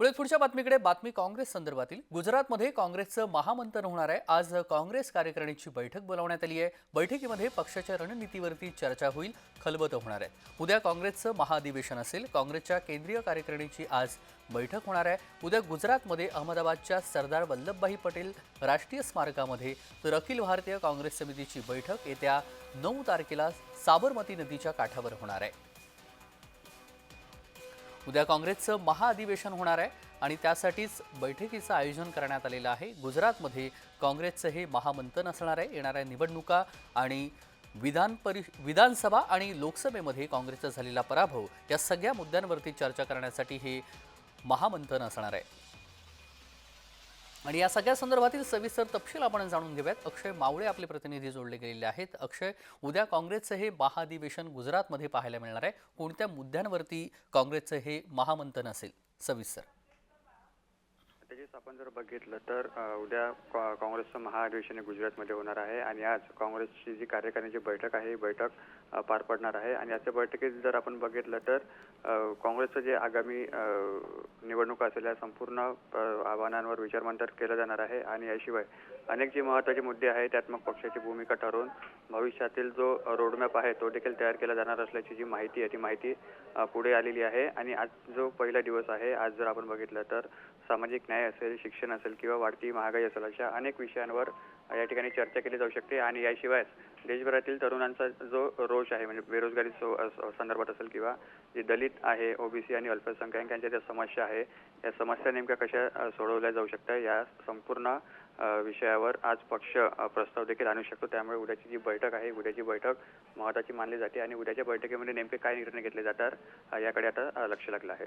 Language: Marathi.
पुढे पुढच्या बातमीकडे बातमी काँग्रेस संदर्भातील. गुजरातमध्ये काँग्रेसचं महामंथन होणार आहे. आज काँग्रेस कार्यकारिणीची बैठक बोलावण्यात आली आहे. बैठकीमध्ये पक्षाच्या रणनीतीवरती चर्चा होईल खलबत होणार आहे. उद्या काँग्रेसचं महाअधिवेशन असेल. काँग्रेसच्या केंद्रीय कार्यकारिणीची आज बैठक होणार आहे. उद्या गुजरातमध्ये अहमदाबादच्या सरदार वल्लभभाई पटेल राष्ट्रीय स्मारकामध्ये तर अखिल भारतीय काँग्रेस समितीची बैठक येत्या नऊ तारखेला साबरमती नदीच्या काठावर होणार आहे. उद्या काँग्रेसचं महाअधिवेशन होणार आहे आणि त्यासाठीच बैठकीचं आयोजन करण्यात आलेलं आहे. गुजरातमध्ये काँग्रेसचं हे महामंथन असणार आहे. येणाऱ्या निवडणुका आणि विधान परि विधानसभा आणि लोकसभेमध्ये काँग्रेसचा झालेला पराभव या सगळ्या मुद्द्यांवरती चर्चा करण्यासाठी हे महामंथन असणार आहे. आणि या सगळ्या संदर्भातील सविस्तर तपशील आपण जाणून घेऊयात. अक्षय मावळे आपले प्रतिनिधी जोडले गेलेले आहेत. अक्षय उद्या काँग्रेसचं हे महाअधिवेशन गुजरातमध्ये पाहायला मिळणार आहे. कोणत्या मुद्द्यांवरती काँग्रेसचं हे महामंथन असेल? सविस्तर. त्याचीच आपण जर बघितलं तर उद्या काँग्रेसचं महाअधिवेशन गुजरातमध्ये होणार आहे आणि आज काँग्रेसची जी कार्यकारिणीची बैठक आहे ही बैठक पार पडणार आहे. आणि याच्या बैठकीत जर आपण बघितलं तर काँग्रेसचं जे आगामी निवडणूक निवडणुका असेल या संपूर्ण आव्हानांवर विचारमंथन केलं जाणार आहे. आणि याशिवाय अनेक जे महत्त्वाचे मुद्दे आहेत त्यात मग पक्षाची भूमिका ठरवून भविष्यातील जो रोडमॅप आहे तो देखील तयार केला जाणार असल्याची जी माहिती आहे ती माहिती पुढे आलेली आहे. आणि आज जो पहिला दिवस आहे आज जर आपण बघितलं तर सामाजिक न्याय असेल शिक्षण असेल किंवा वाढती महागाई असेल अशा अनेक विषयांवर या ठिकाणी चर्चा केली जाऊ शकते. आणि याशिवाय देशभरातील तरुणांचा जो रोष आहे म्हणजे बेरोजगारी सो- स- संदर्भात असेल किंवा जे दलित आहे ओबीसी आणि अल्पसंख्याकांच्या ज्या समस्या आहे या समस्या नेमक्या कशा सोडवल्या जाऊ शकतात या संपूर्ण विषयावर आज पक्ष प्रस्ताव देखील आणू शकतो. त्यामुळे उद्याची जी बैठक आहे उद्याची बैठक महत्त्वाची मानली जाते आणि उद्याच्या बैठकीमध्ये नेमके काय निर्णय घेतले जातात याकडे आता लक्ष लागलं आहे.